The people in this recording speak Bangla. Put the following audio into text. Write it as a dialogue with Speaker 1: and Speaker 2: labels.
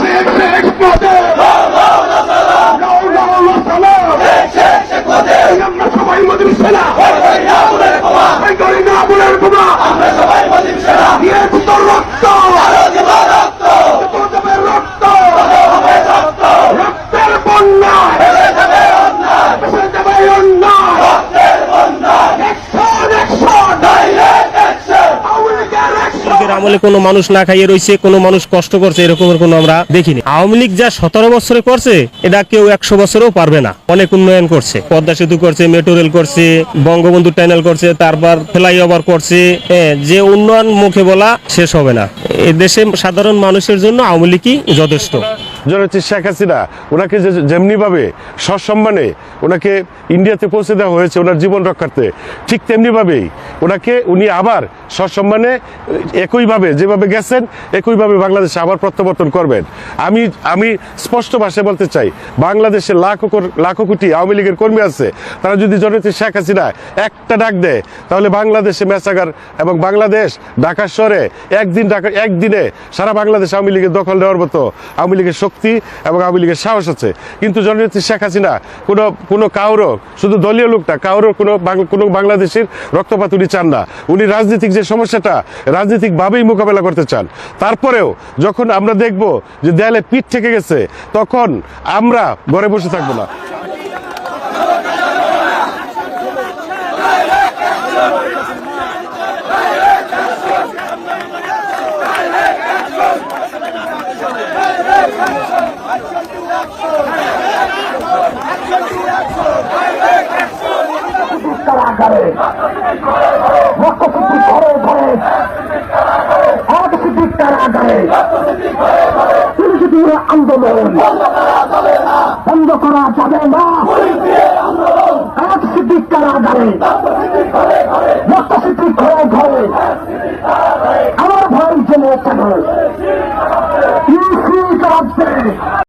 Speaker 1: শেখ শেখ পদে লাউ লাউ
Speaker 2: আমলে কোনো মানুষ না খাইয়ে রয়েছে কোনো মানুষ কষ্ট করছে এরকমের কোনো আমরা দেখিনি। আওয়ামী লীগ যা সতেরো বছরে করছে এটা কেউ একশো বছরেও পারবে না। অনেক উন্নয়ন করছে। পদ্মা সেতু করছে মেট্রো রেল করছে বঙ্গবন্ধু টানেল করছে তারপর ফ্লাইওভার করছে হ্যাঁ, যে উন্নয়ন মুখে বলা শেষ হবে না। এ দেশে সাধারণ মানুষের জন্য আওয়ামী লীগই যথেষ্ট।
Speaker 3: জননেত্রী শেখ হাসিনা। ওনাকে যে যেমনিভাবে সসম্মানে ওনাকে ইন্ডিয়াতে পৌঁছে দেওয়া হয়েছে ওনার জীবন রক্ষার্থে, ঠিক তেমনিভাবেই ওনাকে উনি আবার সসম্মানে একইভাবে যেভাবে গেছেন একইভাবে বাংলাদেশে আবার প্রত্যাবর্তন করবেন। আমি আমি স্পষ্ট ভাষায় বলতে চাই, বাংলাদেশে লাখো লাখো কোটি আওয়ামী লীগের কর্মী আছে, তারা যদি জননেত্রী শেখ হাসিনা একটা ডাক দেয়, তাহলে বাংলাদেশে মেসাগার এবং বাংলাদেশ ঢাকা শহরে একদিন ঢাকা, একদিনে সারা বাংলাদেশ আওয়ামী লীগের দখল নেওয়ার মতো আওয়ামী লীগের শক্তি এবং আওয়ামী লীগের সাহস আছে। কিন্তু জননেত্রী শেখ হাসিনা কোনো কোনো কাউরও, শুধু দলীয় লোকটা, কাউরও কোনো কোনো বাংলাদেশের রক্তপাত উনি চান না। উনি রাজনীতিক যে সমস্যাটা, রাজনীতিকভাবেই মোকাবেলা করতে চান। তারপরেও যখন আমরা দেখব যে দেয়ালে পিঠ থেকে গেছে, তখন আমরা ঘরে বসে থাকব না।
Speaker 1: কারাগারে রক্তসিদ্ধি ঘরে ঘরে অর্থসিদ্ধি কারাগারে পুলিশ আন্দোলন বন্ধ করা যাবে না অর্থসিদ্ধি কারাগারে রক্তসিদ্ধি ঘরে ঘরে আমার ভাই জেলে কেন